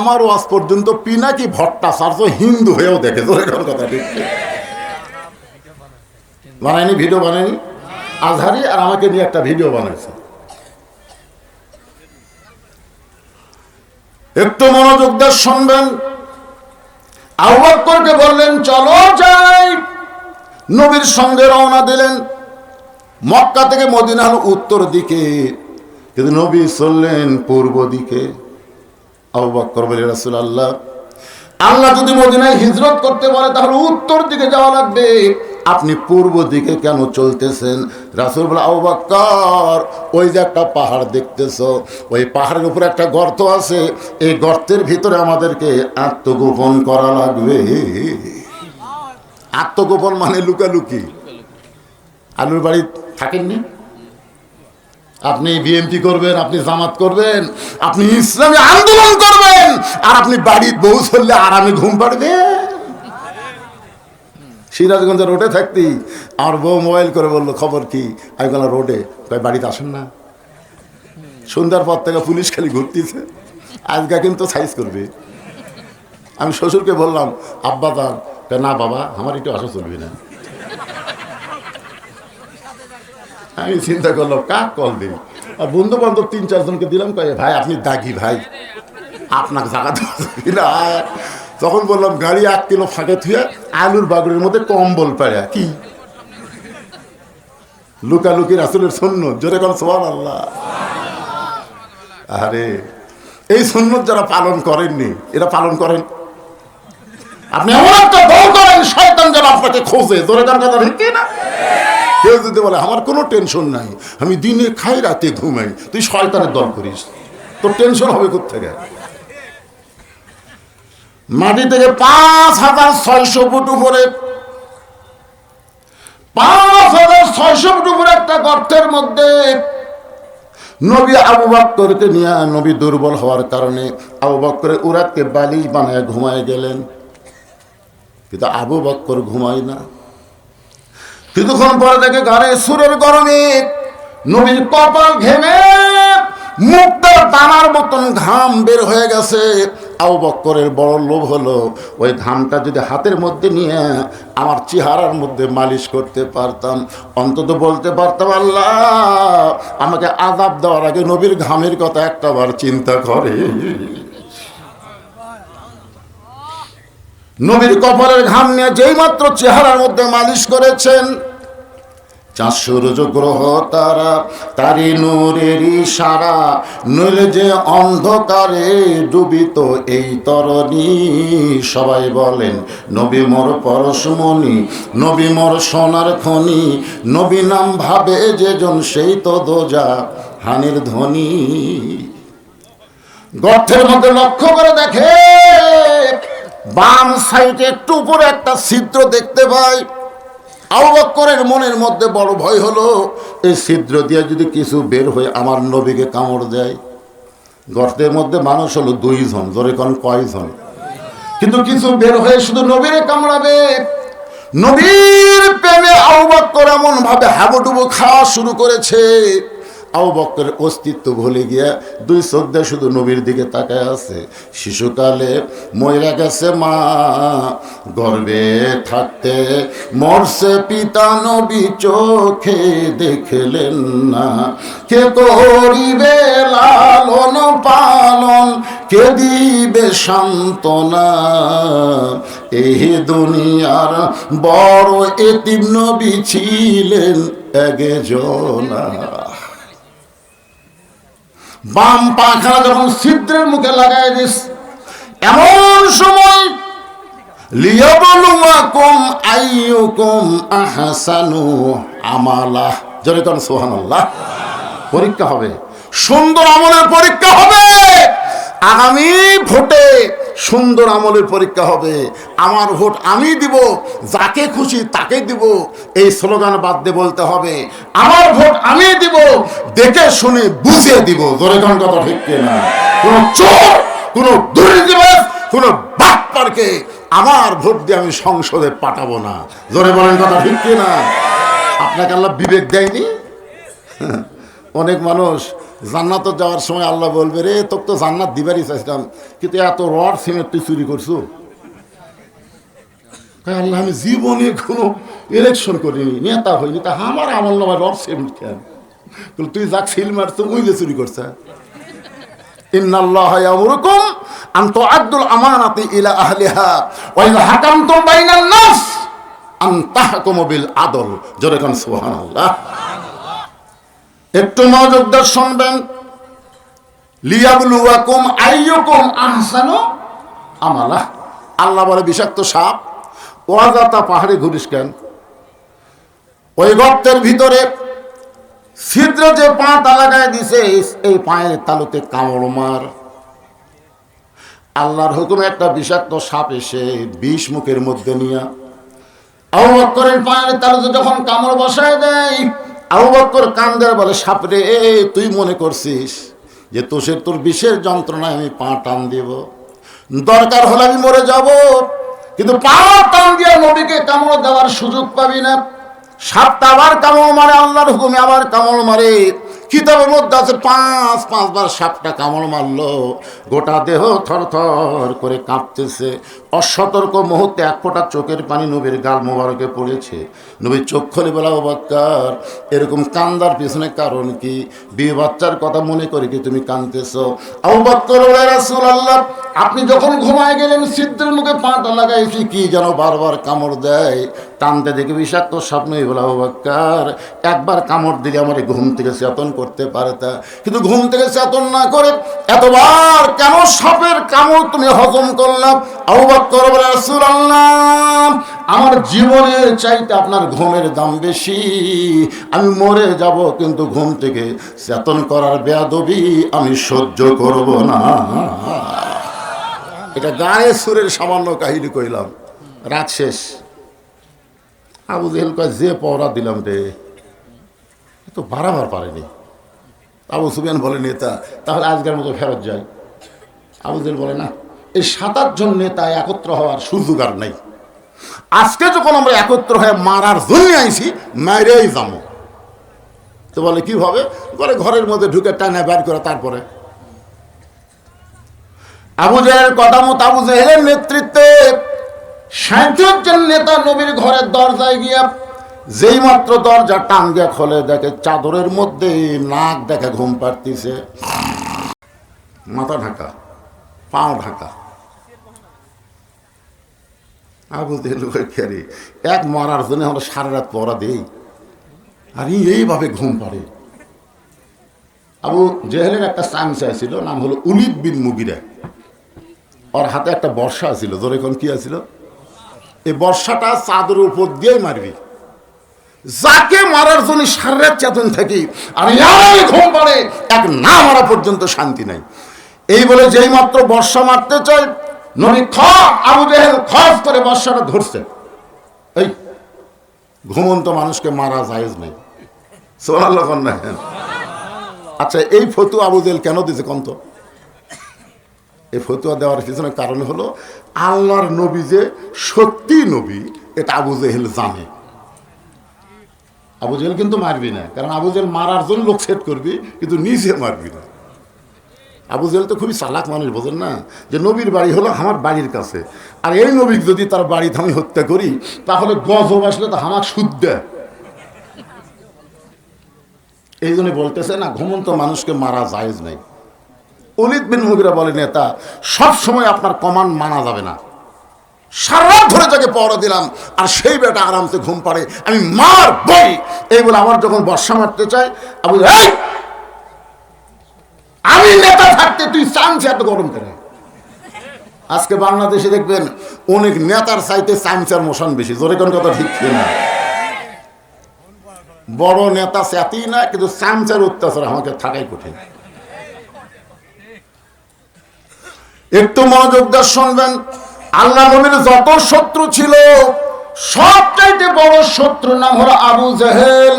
আমার ওয়াজ পর্যন্ত পিনাকি ভট্টাচার্য হিন্দু হয়েও দেখে বানায়নি ভিডিও বানায়নি? আজহারি আর আমাকে নিয়ে একটা ভিডিও বানাইছে। একটু মনোযোগ দিয়ে শুনবেন। আহ্বাক্করকে বললেন, চলো যাই। নবীর সঙ্গে রওনা দিলেন। মক্কা থেকে মদিনার উত্তর দিকে। কিন্তু নবী চললেন পূর্ব দিকে। আল্লাহ আল্লাহ যদি মদিনায় হিজরত করতে বলে, তাহলে উত্তর দিকে যাওয়া লাগবে। আপনি পূর্ব দিকে কেন চলতেছেন? রাসুল বলে ওই যে একটা পাহাড় দেখতেছ, ওই পাহাড়ের উপরে একটা গর্ত আছে, এই গর্তের ভিতরে আমাদেরকে আত্মগোপন করা লাগবে। আত্মগোপন মানে লুকালুকি। আলুর বাড়ি থাকেননি? আপনি বিএমপি করবেন, আপনি জামাত করবেন, আপনি ইসলামী আন্দোলন করবেন, আর আপনি বাড়ির বউ চললে আরামে ঘুম পাড়বে। সিরাজগঞ্জে রোডে থাকতি, আমার বউ মোবাইল করে বলল, খবর কি? আমি বললাম, রোডে। কয় বাড়িতে আসেন না। সন্ধ্যার পর থেকে পুলিশ খালি ঘুরতেছে। আজকে কিন্তু সাইজ করবে। আমি শ্বশুরকে বললাম, আব্বা তার। না বাবা, আমার একটু আসা চলবে না। আমি চিন্তা করলাম, কাক কল দিই আর বন্ধু বান্ধব তিন চারজনকে দিলাম, কয়ে, ভাই, আপনি দাগি ভাই। আপনাকে জায়গা না তখন বললাম, গাড়ি এক কিলো ফাঁকে থুয়ে আলুর বাগুড়ের মধ্যে কম্বল পাড়া। কি? লুকালুকি রাসুলের সৈন্য জোরে কোন সোহান আল্লাহ আরে, এই সন্ন্যত যারা পালন করেননি, এরা পালন করেন। আপনি এমন একটা দল করেন, শয়তান যেন আপনাকে খোঁজে। জোরে কার কথা ঠিক না কেউ যদি বলে, আমার কোনো টেনশন নাই, আমি দিনে খাই, রাতে ঘুমাই, তুই শয়তানের দল করিস, তোর টেনশন হবে কোথেকে মাটি থেকে পাঁচ হাজার ছয়শো ফুট উপরে, পাঁচ হাজার ছয়শো ফুট উপরে একটা গর্তের মধ্যে নবী আবু বাক্করকে নিয়ে নবী দুর্বল হওয়ার কারণে আবু বাক্করের উরাতকে বালিশ বানায় ঘুমায় গেলেন। কিন্তু আবু বক্কর ঘুমায় না। কিছুক্ষণ পরে দেখে ঘরে সুরের গরমে নবীর কপাল ঘেমে, মুক্তার দানার মতন ঘাম বের হয়ে গেছে। আবু বক্করের বড় লোভ হলো, ওই ঘামটা যদি হাতের মধ্যে নিয়ে আমার চেহারার মধ্যে মালিশ করতে পারতাম, অন্তত বলতে পারতাম, আল্লাহ, আমাকে আদাব দেওয়ার আগে নবীর ঘামের কথা একটাবার চিন্তা করে। নবীর কপালের ঘাম নিয়ে যেই মাত্র চেহারার মধ্যে মালিশ করেছেন চাঁদ সূর্য গ্রহ তারা তারি নূরেরই সারা নইলে যে অন্ধকারে ডুবিত এই তরণী। সবাই বলেন, নবী মোর পরশমণি, নবী মোর সোনার খনি, নবী নাম ভাবে যেজন সেই তো দোজা, হানির ধ্বনি গর্তের মধ্যে লক্ষ্য করে দেখে বাম সাইডে একটু উপরে একটা ছিদ্র দেখতে পাই। আবক্করের মনের মধ্যে বড় ভয় হলো, এই ছিদ্র দিয়ে যদি কিছু বের হয়ে আমার নবীকে কামড় দেয়। গর্তের মধ্যে মানুষ হলো দুইজন, জোরে কোন কয়জন? কিন্তু কিছু বের হয়ে শুধু নবীরে কামড়াবে। নবীর প্রেমে আবক্কর এমন ভাবে হাবুডুবু খাওয়া শুরু করেছে। আবু বক্করের অস্তিত্ব ভুলে গিয়া দুই দিয়ে শুধু নবীর দিকে তাকায় আছে। শিশুকালে ময়রা গেছে মা, গর্বে থাকতে মরছে পিতা নবী চোখে দেখলেন না। কে করিবে লালন পালন, কে দিবে সান্ত্বনা? এই দুনিয়ার বড় এতিম নবী ছিলেন একজনা। বাম পাখানা যখন ছিদ্রের মুখে লাগাই দিস, এমন সময় পরীক্ষা হবে। সুন্দর আমলের পরীক্ষা হবে। আগামী ভোটে সুন্দর আমলের পরীক্ষা হবে। আমার ভোট আমি দিব, যাকে খুশি তাকে দিব। এই স্লোগান বাদ দিয়ে বলতে হবে, আমার ভোট আমি দিব, দেখে শুনে বুঝে দিব। জোরে কোন কথা ঠিক কিনা? কোন চোর, কোন দুর্নীতিবাজ, কোন বাটপারকে আমার ভোট দিয়ে আমি সংসদে পাঠাবো না। জোরে বলেন কথা ঠিক কিনা? আপনাকে আল্লাহ বিবেক দেয়নি? অনেক মানুষ জান্নাত যাওয়ার সময় আল্লাহ বলবে, রে, তোকে তো জান্নাত দিবারই চাইছিলাম, কিন্তু এত রড সিমেন্ট তুই চুরি করছ? আল্লাহ, আমি জীবনে কোনো ইলেকশন করিনি, নেতা হইনি, তা আমার আমল নামায় রড সিমেন্ট কেন? তুই যাক সিল মারছো ওই যে চুরি করছে। আদল। জোরে কোন, সুবহানাল্লাহ। একটু মনোযোগ দিয়ে শুনবেন। আইয়ুকুম আমালা। আল্লাহ বলে, বিষাক্ত সাপ ওয়াজাতা পাহাড়ে ঘুরিস কেন? ওই গর্তের ভিতরে ছিদ্র যে পাটা লাগায় দিছে, এই- পায়ের তালুতে কামড় মার। আল্লাহর হুকুমে একটা বিষাক্ত সাপ এসে বিষ মুখের মধ্যে নিয়ে আবু বক্করের পায়ের তালুতে যখন কামড় বসায় দেয় আবু বক্কর দেওয়া বলে, সাপরে, এ তুই মনে করছিস যে তোষের তোর বিশেষ যন্ত্রণায় আমি পা টান দেব? দরকার হলে আমি মরে যাব। কিন্তু পা টান দিয়ে নবীকে কামড় দেওয়ার সুযোগ পাবি না। সাপটা আবার কামড় মারে, আল্লাহর হুকুমে আবার কামড় মারে। কিতাবের মধ্যে আছে পাঁচ, পাঁচবার সাপটা কামড় মারলো। গোটা দেহ থর থর করে কাঁপতেছে। অসতর্ক মুহূর্তে এক ফোঁটা চোখের পানি নবীর গাল মোবারকে পড়েছে। নবীর চোখ খোলে বলা বাক্কার, এরকম কান্দার পিছনে কারণ কি? বিয়ে বাচ্চার কথা মনে করে কি তুমি কাঁদতেছ? আবুবক্কর রাসূল আল্লাহ আপনি যখন ঘুমায় গেলেন, সিদ্ধের মুখে পাটা লাগাইছি, কি যেন বারবার কামড় দেয়? টানতে দেখে বিষাক্ত স্বপ্নই বলা বাক্কার একবার কামড় দিলে আমার ঘুম থেকে চেতন করতে পারতা কিন্তু ঘুম থেকে চেতন না করে এতবার কেন সাপের কামড় তুমি হজম করলাম আবুবক্কর বলে, রাসূলুল্লাহ, আমার জীবনের চাইতে আপনার ঘুমের দাম বেশি। আমি মরে যাব কিন্তু ঘুম থেকে চেতন করার বেয়াদবি আমি সহ্য করব না। এটা গায়ে সুরের সামান্য কাহিনী কইলাম। রাত শেষ। আবু জেহেল কয়, যে পহরা দিলাম রে। তো বাড়াবার পারেনি। আবু সুবিয়ান বলে, নেতা, তাহলে আজকের মতো ফেরত যায় আবু জেহেল বলে, না, এই সাত আটজন নেতা একত্র হওয়ার সুযোগ আর নাই। আজকে যখন আমরা একত্র হয়ে মারার জন্য আইছি, মাইরেই যাব। তো বলে কীভাবে বলে ঘরের মধ্যে ঢুকে টানা বের করে তারপরে। আবু জাহেলের কথা মতো, আবু জাহেলের নেতৃত্বে সাঁত্রিশ জন নেতা নবীর ঘরের দরজায় গিয়া যেই মাত্র দরজা দিয়ে খোলে, দেখে চাদরের মধ্যে নাক দেখে ঘুম পাড়তিছে। মাথা ঢাকা পাও ঢাকা। আবু খেয়ারি এক মারার জন্য আমরা সারা রাত পড়া দেই। আর এইভাবে ঘুম পাড়ে। আবু জেহেলের একটা চামচা ছিল, নাম হলো উলিদ বিন মুগিরা। ওর হাতে একটা বর্ষা ছিল ধরে এখন কি আছিল? এই বর্ষাটা চাদরের উপর দিয়েই মারবি। যাকে মারার জন্য সারের চেতন থাকি, আর ঘুম পাড়ে, এক না মারা পর্যন্ত শান্তি নাই। এই বলে যেই মাত্র বর্ষা মারতে চাই, নবী খ, আবু করে বর্ষাটা ধরছে। এই, ঘুমন্ত মানুষকে মারা জায়েজ নাই। সোনাল্লাহ আচ্ছা এই ফতু আবু কেন দিছে কন্ত এই ফতুয়া দেওয়ার পিছনে কারণ হলো আল্লাহর নবী যে সত্যি নবী, এটা আবু জেহেল জানে। আবু জেহেল কিন্তু মারবি না, কারণ আবু জেহেল মারার জন্য লোক সেট করবি, কিন্তু নিজে মারবি না। আবু জেহেল তো খুবই চালাক মানুষ, বোঝেন না? যে নবীর বাড়ি হলো আমার বাড়ির কাছে। আর এই নবীর যদি তার বাড়িতে আমি হত্যা করি, তাহলে গজব আসলে তো আমার দেয় এই জন্য বলতেছে না, ঘুমন্ত মানুষকে মারা জায়েজ নাই। অলিদ বিন মুগিরা বলে, নেতা, সব সময় আপনার কমান্ড মানা যাবে না। সারা ধরে তাকে পড়া দিলাম, আর সেই বেটা আরামসে ঘুম পাড়ে, আমি মার বই এই বলে আমার যখন বর্ষা মারতে চাই আমি "এই! আমি নেতা থাকতে তুই চামচে এত গরম করে আজকে বাংলাদেশে দেখবেন, অনেক নেতার চাইতে চামচার মোশন বেশি। জোরে কোন কথা ঠিক না বড় নেতা স্যাতি না, কিন্তু চামচার অত্যাচার আমাকে থাকাই কঠিন। একটু মনোযোগ দিয়ে শুনবেন। আল্লাহ নবীর যত শত্রু ছিল, সবচাইতে বড় শত্রুর নাম হলো আবু জাহেল,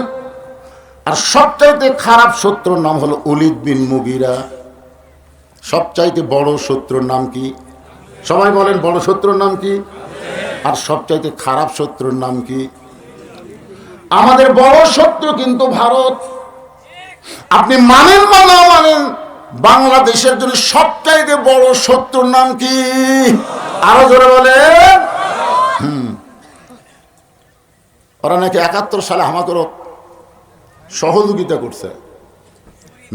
আর সবচাইতে খারাপ শত্রুর নাম হলো উলিদ বিন মুগিরা। সবচাইতে বড় শত্রুর নাম কি? সবাই বলেন, বড় শত্রুর নাম কি? আর সবচাইতে খারাপ শত্রুর নাম কি? আমাদের বড় শত্রু কিন্তু ভারত। আপনি মানেন বা না মানেন বাংলাদেশের জন্য সবচাইতে বড় শত্রুর নাম কি? আরও জোরে বলে। ওরা নাকি একাত্তর সালে আমাকেও সহযোগিতা করছে।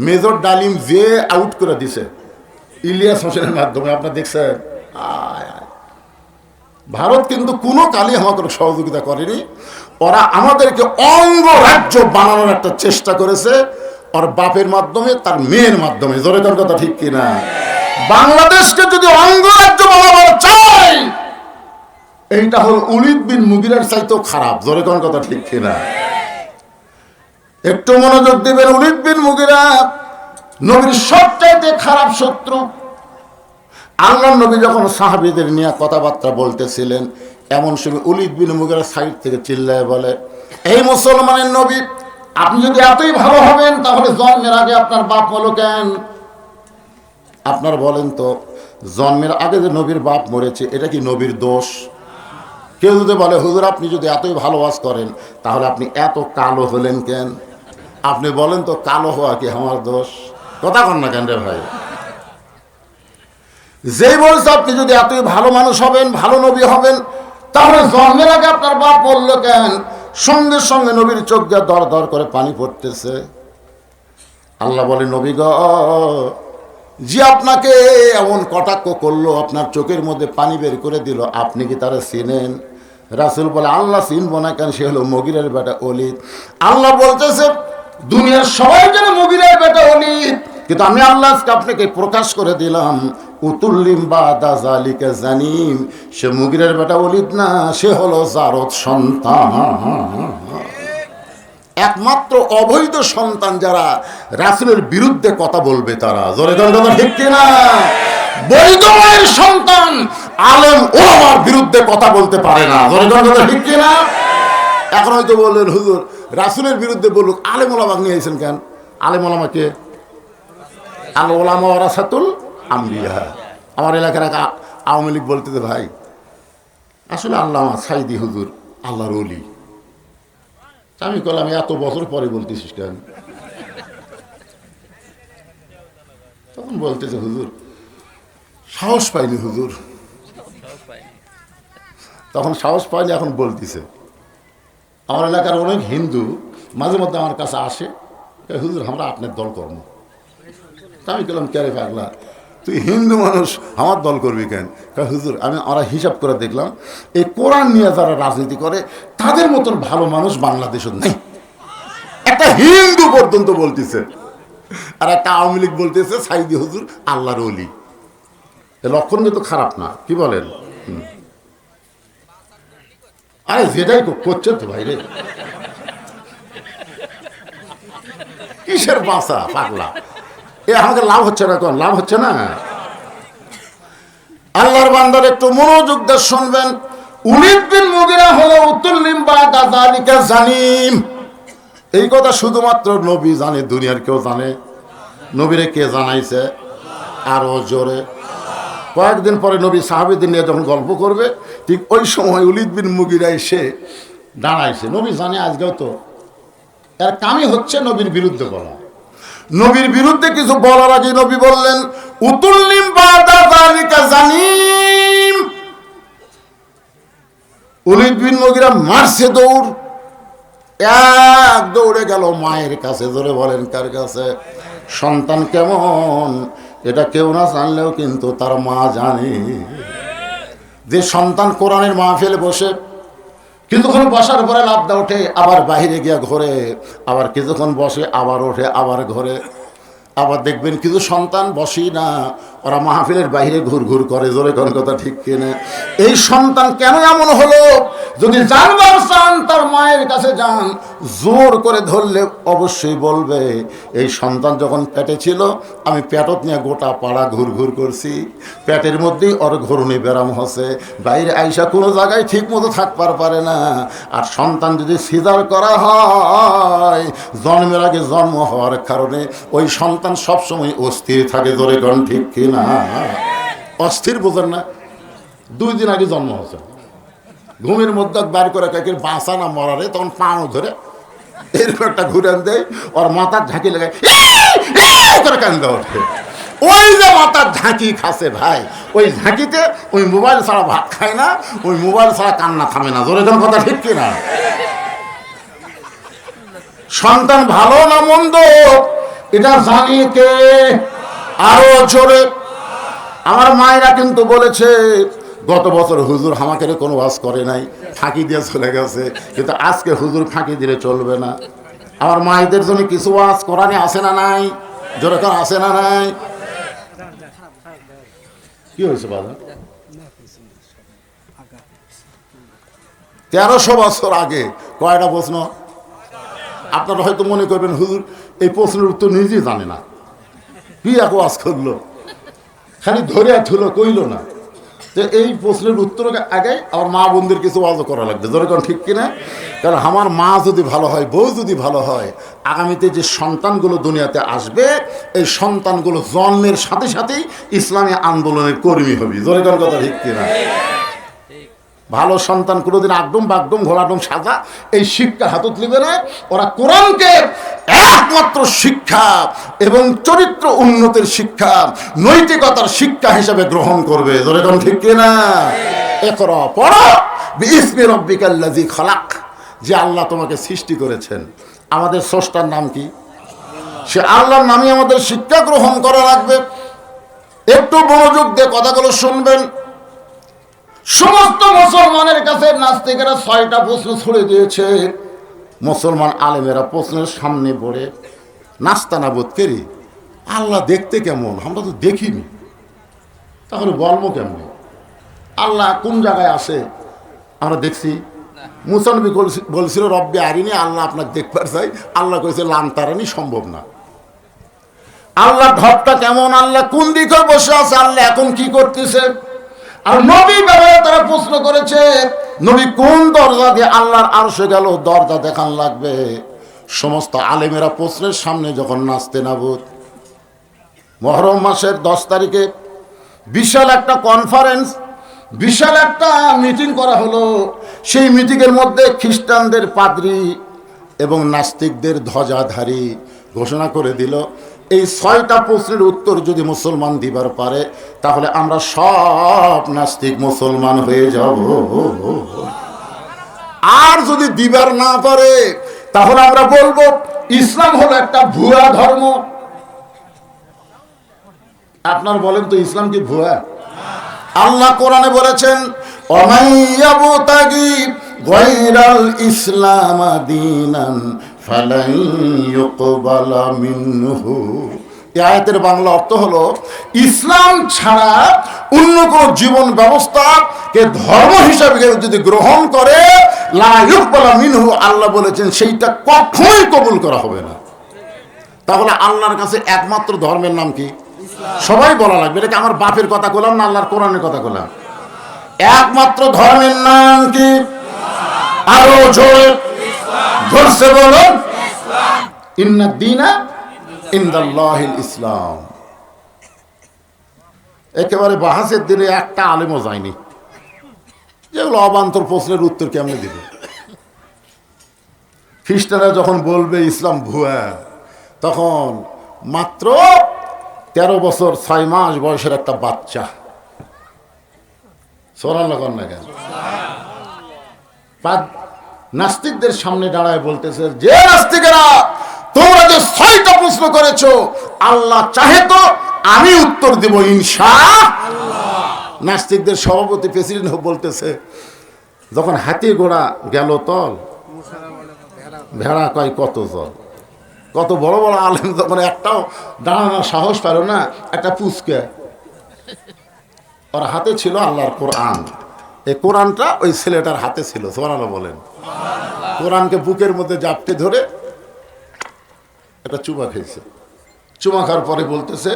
মেজর ডালিম যে আউট করে দিছে। ইলিয়াস হোসেনের মাধ্যমে, আপনার দেখছেন। ভারত কিন্তু কোনো কালই আমাকে সহযোগিতা করেনি। ওরা আমাদেরকে অঙ্গ রাজ্য বানানোর একটা চেষ্টা করেছে। ওর বাপের মাধ্যমে, তার মেয়ের মাধ্যমে। জোরে তোর কথা ঠিক কিনা? বাংলাদেশকে যদি অঙ্গরাজ্য বানাবার চাই, এইটা হল উলিদ বিন মুগিরের চাইতেও খারাপ। জোরে কোন কথা ঠিক কিনা? একটু মনোযোগ দিবেন উলিদ বিন মুগিরা, নবীর সবচাইতে খারাপ শত্রু। আল্লাহ নবী যখন সাহাবিদের নিয়ে কথাবার্তা বলতেছিলেন, এমন সময় উলিদ বিন মুগিরা সাইড থেকে চিল্লায় বলে, এই মুসলমানের নবী আপনি যদি এতই ভালো হবেন, তাহলে জন্মের আগে আপনার বাপ হলো কেন? আপনার বলেন তো, জন্মের আগে যে নবীর বাপ মরেছে, এটা কি নবীর দোষ? কেউ যদি বলে, হুজুর, আপনি যদি এতই ভালোবাস করেন, তাহলে আপনি এত কালো হলেন কেন? আপনি বলেন তো, কালো হওয়া কি আমার দোষ? কথা কন না কেন রে ভাই? যেই বলছে, আপনি যদি এতই ভালো মানুষ হবেন, ভালো নবী হবেন, তাহলে জন্মের আগে আপনার বাপ বলল কেন? সঙ্গে সঙ্গে নবীর চোখ দিয়ে দর দর করে পানি পড়তেছে। আল্লাহ বলে, নবী গ, যে আপনাকে এমন কটাক্ষ করল, আপনার চোখের মধ্যে পানি বের করে দিল, আপনি কি তারা চিনেন? রাসুল বলে, আল্লাহ চিনবো না কেন, সে হলো মগিরের বেটা অলিদ। আল্লাহ বলতেছে, দুনিয়ার সবাই যেন মগিরের বেটা অলিদ। কিন্তু আমি আল্লাহ আজকে আপনাকে প্রকাশ করে দিলাম, উতুল্লিম বা দাজালিকে জানিম সে মুগিরের বেটা অলিদ না, সে হলো জারদ সন্তান। একমাত্র অবৈধ সন্তান যারা রাসুলের বিরুদ্ধে কথা বলবে তারা। জোরে ঠিক কিনা? বৈধ মায়ের সন্তান আলেম বিরুদ্ধে কথা বলতে পারে না। জোরে ঠিক কিনা? এখন হয়তো বললেন, হুজুর, রাসুলের বিরুদ্ধে বলুক, আলেম ওলামা নিয়ে আইছেন কেন? আলেম ওলামাকে আল ওলামা ওরাসাতুল আম্বিয়া। আমার এলাকার এক আওয়ামী লীগ বলতেছে ভাই, আসলে আল্লাহ সাইদি হুজুর, আল্লাহর অলি আমি কলাম এত বছর পরে বলতেছিস কেন? তখন বলতেছে, হুজুর, সাহস পাইনি হুজুর। তখন সাহস পাইনি, এখন বলতেছে। আমার এলাকার অনেক হিন্দু মাঝে মধ্যে আমার কাছে আসে, "এ হুজুর, আমরা আপনার দল কর্ম তা আমি বললাম ক্যারে পাগলা তুই হিন্দু মানুষ আমার দল করবি কেন? কয়, হুজুর আমি আমরা হিসাব করে দেখলাম এই কোরআন নিয়ে যারা রাজনীতি করে তাদের মতন ভালো মানুষ বাংলাদেশে নেই। একটা হিন্দু পর্যন্ত বলতেছে। আর একটা আওয়ামী লীগ বলতেছে সাইদি হুজুর আল্লাহর অলি লক্ষণ কিন্তু খারাপ না কি বলেন। আরে যেটাই কর- করছে তো ভাই রে। কিসের বাসা পাগলা? এ, আমাদের লাভ হচ্ছে না কোন লাভ হচ্ছে না। আল্লাহর বান্দার একটু মনোযোগ দিয়ে শুনবেন। উনিদ বিন মুগিরা হলো উত্তুল্লিম বা দাদালিকা জানিম। এই কথা শুধুমাত্র নবী জানে, দুনিয়ার কেউ জানে। নবীরে কে জানাইছে? আরও জোরে। কয়েকদিন পরে নবী সাহাবিদের নিয়ে যখন গল্প করবে, ঠিক ওই সময় উলিদ বিন মুগিরা এসে দাঁড়াইছে। নবী জানে আজকেও তো। এর কামই হচ্ছে নবীর বিরুদ্ধে বলা। নবীর বিরুদ্ধে কিছু বলার আগে নবী বললেন উতুল্লিম বাদা যালিকা জানিম। উলিদ বিন মুগিরা মারছে দৌড়। এক দৌড়ে গেল মায়ের কাছে ধরে বলেন, কার কাছে? সন্তান কেমন? এটা কেউ না জানলেও কিন্তু তার মা জানে। যে সন্তান কোরআনের মাহফিলে বসে কিছুক্ষণ বসার পরে লাভটা ওঠে আবার বাহিরে গিয়া ঘরে, আবার কিছুক্ষণ বসে, আবার ওঠে, আবার ঘরে। আবার দেখবেন কিছু সন্তান বসি না, ওরা মাহফিলের বাহিরে ঘুর ঘুর করে, জোরে কোন কথা ঠিক কিনা। এই সন্তান কেন এমন হলো? যদি জানবার চান তার মায়ের কাছে যান, জোর করে ধরলে অবশ্যই বলবে, এই সন্তান যখন পেটে ছিল, আমি পেটত নিয়ে গোটা পাড়া ঘুর ঘুর করছি। পেটের মধ্যেই ওর ঘুরুনি ব্যারাম হসে। বাইরে আইসা কোনো জায়গায় ঠিক মতো থাকবার পারে না। আর সন্তান যদি সিজার করা হয়, জন্মের আগে জন্ম হওয়ার কারণে ওই সন্তান সবসময় অস্থির থাকে ধরে কোন, ঠিক কিনা? অস্থির বোঝেন না। দুই দিন আগে জন্ম হচ্ছে ঘুমের মধ্যে বার করে কাকের বাঁচা না মরারে, তখন পাও ধরে এরকম একটা ঘুরান দেয়, ওর মাথার ঝাঁকি লাগায় করে কান্দা ওঠে ওই যে মাথার ঝাঁকি খাসে ভাই, ওই ঝাঁকিতে ওই মোবাইল ছাড়া ভাত খায় না, ওই মোবাইল ছাড়া কান্না থামে না। জোরে যেন কথা ঠিক কিনা? সন্তান ভালো না মন্দ? এটা জানি কে? আরও জোরে। আমার মায়েরা কিন্তু বলেছে গত বছর হুজুর আমাকে কোনো ওয়াজ করে নাই, ফাঁকি দিয়ে চলে গেছে, কিন্তু আজকে হুজুর ফাঁকি দিলে চলবে না। আমার মায়েদের জন্য কিছু ওয়াজ করানি আসে না নাই? জোরে করে আসে না নাই? কি হয়েছে বাবা? তেরোশো বছর আগে, কয়টা প্রশ্ন? আপনারা হয়তো মনে করবেন, হুজুর, এই প্রশ্নের উত্তর নিজেই জানে না। কি এক ওয়াজ করল? খালি ধরে থুলো কইল না। তো এই প্রশ্নের উত্তর আগে আমার মা বোনদের কিছু ওয়াজও করা লাগবে। যেরকম ঠিক কিনা? কারণ আমার মা যদি ভালো হয়, বউ যদি ভালো হয়, আগামীতে যে সন্তানগুলো দুনিয়াতে আসবে, এই সন্তানগুলো জন্মের সাথে সাথেই ইসলামী আন্দোলনের কর্মী হবে। যেরকম কথা ঠিক কিনা? ভালো সন্তান কোনোদিন আগডম বাগডম ঘোড়াডম সাজা, এই শিক্ষা হাতত লিবে না। ওরা কোরআনকে একমাত্র শিক্ষা এবং চরিত্র উন্নতির শিক্ষা, নৈতিকতার শিক্ষা হিসাবে গ্রহণ করবে। ধরে যেরকম ঠিক কিনা? একর পড়ো বিসমি রব্বিকাল্লাজি খলাক। যে আল্লাহ তোমাকে সৃষ্টি করেছেন। আমাদের স্রষ্টার নাম কি? সে আল্লাহর নামে আমাদের শিক্ষা গ্রহণ করা লাগবে। একটু মনোযোগ দিয়ে কথাগুলো শুনবেন। সমস্ত মুসলমানের কাছে নাস্তিকেরা ছয়টা প্রশ্ন ছুড়ে দিয়েছে। মুসলমান আলেমেরা প্রশ্নের সামনে পড়ে নাস্তানা বোধ করি। আল্লাহ দেখতে কেমন? আমরা তো দেখিনি। তাহলে বলব কেমন? আল্লাহ কোন জায়গায় আসে? আমরা দেখছি। মুসলবি বলছিল, রব্বে আরিনি, আল্লাহ আপনাকে দেখবার চাই। আল্লাহ কইছে, লান্তারানি সম্ভব না। আল্লাহ ঢপটা কেমন? আল্লাহ কোন দিকে বসে আছে? আল্লাহ এখন কি করতেছে? আর নবী ব্যাপারে তারা প্রশ্ন করেছে নবী কোন দরজা দিয়ে আল্লাহর আরশে গেল? দরজা দেখান লাগবে। সমস্ত আলেমেরা প্রশ্নের সামনে যখন নাচতে নাবুদ। মহরম মাসের দশ তারিখে বিশাল একটা কনফারেন্স বিশাল একটা মিটিং করা হলো। সেই মিটিংয়ের মধ্যে খ্রিস্টানদের পাদ্রী এবং নাস্তিকদের ধ্বজাধারী ঘোষণা করে দিল এই ছয়টা প্রশ্নের উত্তর যদি মুসলমান দিবার পারে, তাহলে আমরা সব নাস্তিক মুসলমান হয়ে যাব। আর যদি দিবার না পারে, তাহলে আমরা বলব, ইসলাম হলো একটা ভুয়া ধর্ম। আপনার বলেন তো, ইসলাম কি ভুয়া? আল্লাহ কোরআনে বলেছেন অমাইয়াবুতাগি গায়রাল ইসলাম দীনান এই আয়াতের বাংলা অর্থ হলো ইসলাম ছাড়া অন্য কোন জীবন ব্যবস্থাকে ধর্ম হিসাবে যদি গ্রহণ করে মিনহু আল্লাহ বলেছেন সেইটা কখনোই কবুল করা হবে না। তাহলে আল্লাহর কাছে একমাত্র ধর্মের নাম কি? সবাই বলা লাগবে এটা কি আমার বাপের কথা বললাম না আল্লাহর কোরআনের কথা বললাম একমাত্র ধর্মের নাম কি? আরও জোরে। ধরছে ইন্না দিনা ইসলাম। একেবারে বাহাসের দিনে একটা আলেমও যায়নি। যেগুলো অবান্তর প্রশ্নের উত্তর কেমনে দিবে? খ্রিস্টানরা যখন বলবে ইসলাম ভুয়া, তখন মাত্র তেরো বছর ছয় মাস বয়সের একটা বাচ্চা। নগর না কেন? নাস্তিকদের সামনে দাঁড়ায় বলতেছে, যে নাস্তিকেরা তোমরা যে ছয়টা প্রশ্ন করেছ, আল্লাহ চাহে তো আমি উত্তর দেব ইনশা নাস্তিকদের সভাপতি প্রেসিডেন্ট বলতেছে, যখন হাতি ঘোড়া গেল তল, ভেড়া কয় কত জল? কত বড় বড় আলেম তখন একটাও দাঁড়ানোর সাহস পারো না, একটা পুচকে, ওর হাতে ছিল আল্লাহর কোরআন। এই কোরআনটা ওই ছেলেটার হাতে ছিল সোমানালো বলেন। কোরআনকে বুকের মধ্যে জাপটে ধরে একটা চুমা খেয়েছে। চুমা খাওয়ার পরে বলতেছে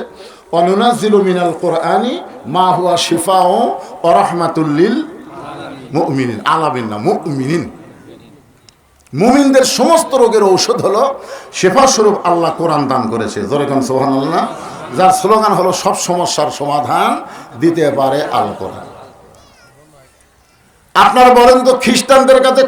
অনুনাজিলু মিনাল কোরআনি মা হুয়া শিফা ও রহমাতুল্লিল মুমিনিন। আলামিন না, মুমিনিন। মুমিনদের সমস্ত রোগের ঔষধ হলো শেফা স্বরূপ আল্লাহ কোরআন দান করেছে। যেরকম সোহান আল্লাহ যার স্লোগান হলো, সব সমস্যার সমাধান দিতে পারে আল কোরআন আপনারা বলেন তো খ্রিস্টানদের কাছে